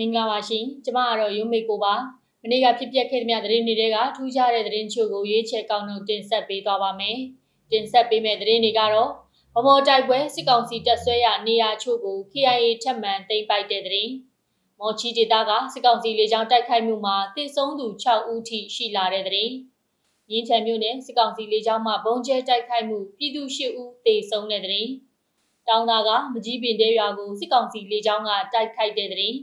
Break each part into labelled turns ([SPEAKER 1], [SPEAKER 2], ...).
[SPEAKER 1] မင်္ဂလာပါရှင်ကျမကတော့ရုံးမေကိုပါမနေ့ကဖြစ်ပျက်ခဲ့သမျှသတင်းတွေကထူးခြားတဲ့သတင်းချို့ကိုရွေးချယ်ကောင်းတော့တင်ဆက်ပေးသွားပါမယ်တင်ဆက်ပေးမယ့်သတင်းတွေကတော့ဗမော်တိုက်ပွဲစစ်ကောင်စီတပ်ဆွဲရနေရာချို့ကို KIA ထပ်မံသိမ်းပိုက်တဲ့သတင်းမော်ချီဒေတာကစစ်ကောင်စီလေကြောင်းတိုက်ခိုက်မှုမှာတစ်ဆုံးသူ6ဦးထိရှိလာတဲ့သတင်းရင်းချံမြို့နယ်စစ်ကောင်စီလေကြောင်းမှဘုံကျဲတိုက်ခိုက်မှုပြည်သူ8ဦးသေဆုံးတဲ့သတင်းတောင်သာကမကြီးပင်တဲရွာကိုစစ်ကောင်စီလေကြောင်းကတိုက်ခိုက်တဲ့သတင်း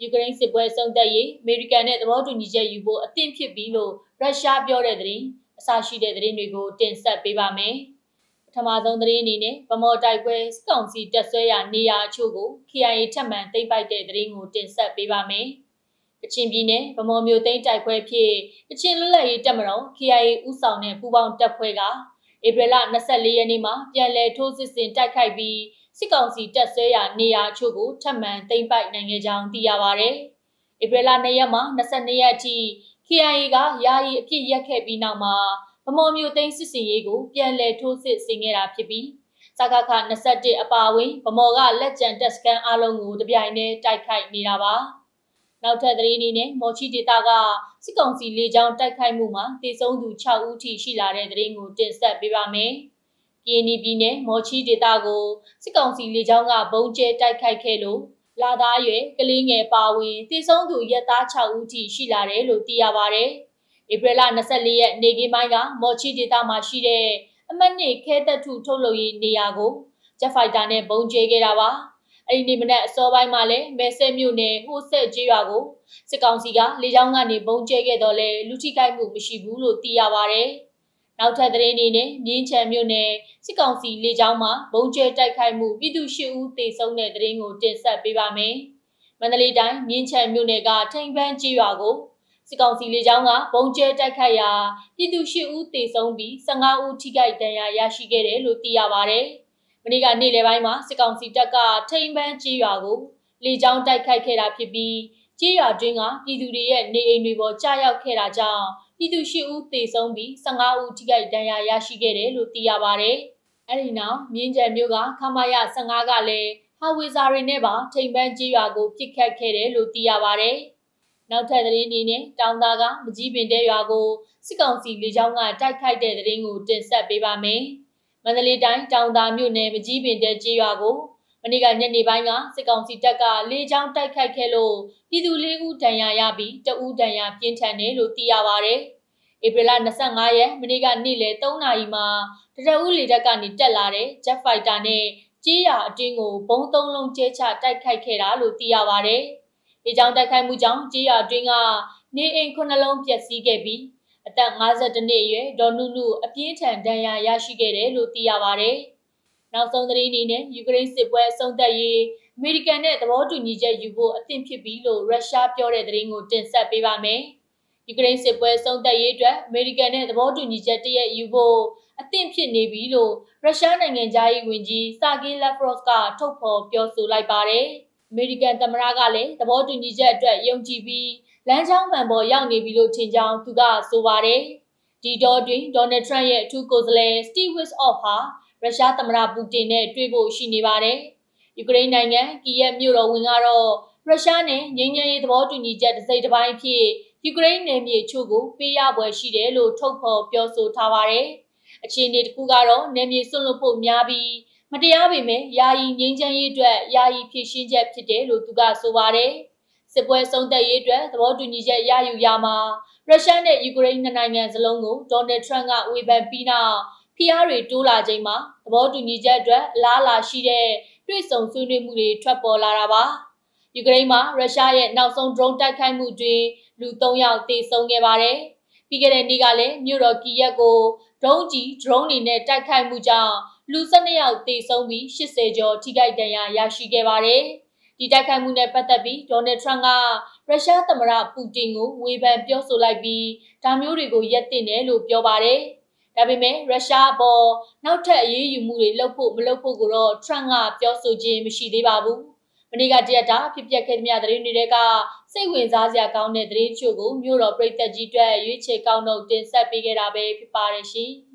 [SPEAKER 1] ယူကရိန်းစစ်ပွဲဆုံးသက်ရေးအမေရိကန်နဲ့သဘောတူညီချက်ယူဖို့အသင့်ဖြစ်ပြီလို့ရုရှားပြောတဲ့သတင်းအစရှိတဲ့သတင်းတွေကိုတင်ဆက်ပေးပါမယ်။ပထမဆုံးသတင်းအနေနဲ့ဗမော်တိုက်ပွဲစစ်ကောင်စီတပ်ဆွဲရနေရာအချို့ကို KIA ထပ်မံသိမ်းပိုက်တဲ့သတင်းကိုတင်ဆက်ပေးပါမယ်။ကချင်ပြည်နယ်ဗမော်မြို့သိမ်းတိုက်ပွဲဖြစ်ကချင်လွတ်လပ်ရေးတပ်မတော် KIA ဥဆောင်တဲ့ပူးပေါင်းတပ်ဖွဲ့ကဧပြီလ24ရက်နေ့မှာပြန်လည်ထိုးစစ်ဆင်တိုက်ခိုက်ပြီး စစ်ကောင်စီတပ်ဆွဲရာနေရာအချို့ကိုထပ်မံသိမ်းပိုက်နိုင်ခဲ့ကြောင်းသိရပါဗျ။ဧပြီလ2ရက်မှ22ရက်အထိ KIA ကယာယီအပြစ်ရက်ခဲ့ပြီးနောက်မှာဗမော်မျိုးသိန်းစစ်စင်ရေးကိုပြန်လည်ထိုးစစ်ဆင်ခဲ့တာဖြစ်ပြီးစကခ21အပါအဝင်ဗမော်ကလက်ကျန်တပ်စခန်းအလုံးကိုတပြိုင်တည်းတိုက်ခိုက်နေတာပါ။နောက်ထပ်သတင်းအနေနဲ့မော်ချီဒေတာကစစ်ကောင်စီလေကြောင်းတိုက်ခိုက်မှုမှာတေဆုံးသူ6ဦးထိရှိလာတဲ့သတင်းကိုတင်ဆက်ပေးပါမယ်။ ကင်းနီပြည်နယ်မော်ချီဒေတာကိုစစ်ကောင်စီလေကြောင်းကဘုံကျဲတိုက်ခိုက်ခဲ့လို့လာသားရွယ်ကလေးငယ်ပါဝင်တည်ဆုံးသူရက်သား6ဦးထိရှိလာတယ်လို့သိရပါဗျ။ဧပြီလ24ရက်နေ့ကင်းပိုင်းကမော်ချီဒေတာမှာရှိတဲ့အမတ်နှစ်ခဲသက်ထုထုတ်လုပ်ရေးနေရာကိုဂျက်ဖိုက်တာနဲ့ဘုံကျဲခဲ့တာပါ။အဲ့ဒီနေ့မနက်အစောပိုင်းမှာလည်းမဲဆဲမြို့နယ်ဟိုဆက်ကျေးရွာကိုစစ်ကောင်စီကလေကြောင်းကနေဘုံကျဲခဲ့တော့လဲလူထိခိုက်မှုမရှိဘူးလို့သိရပါဗျ။ နောက်ထပ်သတင်းအနေနဲ့မြင်းချံမြို့နယ်စစ်ကောင်စီလေကြောင်းမှဘုံကျဲတိုက်ခိုက်မှုပြည်သူ၈ဦးသေဆုံးတဲ့သတင်းကိုတင်ဆက်ပေးပါမယ်။မန္တလေးတိုင်းမြင်းချံမြို့နယ်ကထိန်ပန်းကြီးရွာကိုစစ်ကောင်စီလေကြောင်းကဘုံကျဲတိုက်ခိုက်ရာပြည်သူ၈ဦးသေဆုံးပြီး15ဦးထိခိုက်ဒဏ်ရာရရှိခဲ့တယ်လို့သိရပါဗျ။မနေ့ကနေ့လယ်ပိုင်းမှာစစ်ကောင်စီတပ်ကထိန်ပန်းကြီးရွာကိုလေကြောင်းတိုက်ခိုက်ခဲ့တာဖြစ်ပြီးကြီးရွာတွင်းကပြည်သူတွေရဲ့နေအိမ်တွေပေါ်ကြားရောက်ခဲ့တာကြောင့် ပြည်သူ၈ဦးသေဆုံးပြီး15ဦးထိခိုက်ဒဏ်ရာရရှိခဲ့တယ်လို့သိရပါဗျ။အဲဒီနောက်မြင်းကျယ်မြို့ကခမာယ15ကလည်းဟာဝီဇာတွေနဲ့ပါထိန်ပန်းကြီးရွာကိုပြစ်ခတ်ခဲ့တယ်လို့သိရပါဗျ။နောက်ထပ်သတင်းအနေနဲ့တောင်သားကမကြီးပင်တဲရွာကိုစစ်ကောင်စီလေကြောင်းကတိုက်ခိုက်တဲ့သတင်းကိုတင်ဆက်ပေးပါမယ်။မန္တလေးတိုင်းတောင်သားမြို့နယ်မကြီးပင်တဲကြီးရွာကို မနေ့ကညနေပိုင်းကစစ်ကောင်စီတပ်ကလေကြောင်းတိုက်ခိုက်ခဲ့လို့ပြည်သူလေးဦးဒဏ်ရာရပြီးတဦးဒဏ်ရာပြင်းထန်တယ်လို့သိရပါဗျ။ဧပြီလ25ရက်မနေ့ကနေ့လယ်3နာရီမှာတရဦးလေတပ်ကနေတက်လာတဲ့ Jet Fighter နဲ့ကြေးရအတင်းကိုဘုံသုံးလုံးကျဲချတိုက်ခိုက်ခဲ့တာလို့သိရပါဗျ။ဒီကြောင့်တိုက်ခိုက်မှုကြောင့်ကြေးရအတွင်းကနေအိမ်ခုနှလုံးပျက်စီးခဲ့ပြီးအသက်52နှစ်အရွယ်ဒေါ်နုနုအပြင်းထန်ဒဏ်ရာရရှိခဲ့တယ်လို့သိရပါဗျ။ နောက်ဆုံးသတင်းအနေနဲ့ယူကရိန်းစစ်ပွဲအဆုံးသတ်ရေးအမေရိကန်နဲ့သဘောတူညီချက်ယူဖို့အသင့်ဖြစ်ပြီလို့ရုရှားပြောတဲ့သတင်းကိုတင်ဆက်ပေးပါမယ်။ယူကရိန်းစစ်ပွဲဆုံးသက်ရေးအတွက်အမေရိကန်နဲ့သဘောတူညီချက်တရက်ယူဖို့အသင့်ဖြစ်နေပြီလို့ရုရှားနိုင်ငံသားရေးဝန်ကြီးစာဂီလက်ဖရော့စ်ကထုတ်ဖော်ပြောဆိုလိုက်ပါတယ်။အမေရိကန်သမ္မတကလည်းသဘောတူညီချက်အတွက်ယုံကြည်ပြီးလမ်းကြောင်းမှန်ပေါ်ရောက်နေပြီလို့ထင်ကြောင်းသူကဆိုပါတယ်။ဒီတော့တွင်ဒေါ်နယ်ထရန့်ရဲ့အထူးကိုယ်စားလှယ်စတီဗစ်အော့ဖ်ဟာ ရုရှားသမ္မတပူတင်နဲ့တွေ့ဖို့ရှိနေပါတယ်။ယူကရိန်းနိုင်ငံကီယက်မြို့တော်ဝင်ကတော့ရုရှားနဲ့ငြိမ်းချမ်းရေးသဘောတူညီချက်တစ်စိတ်တစ်ပိုင်းဖြစ်ယူကရိန်းနယ်မြေချို့ကိုပေးရပွဲရှိတယ်လို့ထုတ်ဖော်ပြောဆိုထားပါတယ်။အခြေအနေတစ်ခုကတော့နယ်မြေစွန့်လွတ်ဖို့များပြီးမတရားပေမဲ့ယာယီငြိမ်းချမ်းရေးအတွက်ယာယီဖြည့်ရှင်းချက်ဖြစ်တယ်လို့သူကဆိုပါတယ်။စစ်ပွဲဆုံးသက်ရေးအတွက်သဘောတူညီချက်ရယူရမှာရုရှားနဲ့ယူကရိန်းနိုင်ငံစလုံးကိုဒေါ်နယ်ထရန့်ကဝေဖန်ပြီးနောက် ဖိအားတွေတိုးလာချိန်မှာသဘောတူညီချက်အတွက်အလားအလာရှိတဲ့တွေ့ဆုံဆွေးနွေးမှုတွေထွက်ပေါ်လာတာပါ။ယူကရိန်းမှာရုရှားရဲ့နောက်ဆုံး drone တိုက်ခိုက်မှုတွင်လူ3ယောက်သေဆုံးခဲ့ပါတယ်။ပြီးခဲ့တဲ့နေ့ကလည်းမြို့တော်ကီယက်ကို drone ကြီး drone တွေနဲ့တိုက်ခိုက်မှုကြောင့်လူ12ယောက်သေဆုံးပြီး80ကျော်ထိခိုက်ဒဏ်ရာရရှိခဲ့ပါတယ်။ဒီတိုက်ခိုက်မှုနဲ့ပတ်သက်ပြီးဒေါ်နယ်ထရန့်ကရုရှားသမ္မတပူတင်ကိုဝေဖန်ပြောဆိုလိုက်ပြီးဒါမျိုးတွေကိုရပ်တန့်တယ်လို့ပြောပါတယ်။ ဒါပေမဲ့ရုရှားဘောနောက်ထပ်အရေးယူမှုတွေလုပ်ဖို့မလုပ်ဖို့ကိုတော့ Trump ကပြောဆိုခြင်းမရှိသေးပါဘူး။မနေ့ကတရက်တာဖြစ်ပျက်ခဲ့သမျှသတင်းတွေကစိတ်ဝင်စားစရာကောင်းတဲ့သတင်းချို့ကိုမြို့တော်ပြည်သက်ကြီးအတွက်ရွေးချယ်ကောင်းတော့တင်ဆက်ပေးခဲ့တာပဲဖြစ်ပါတယ်ရှင်။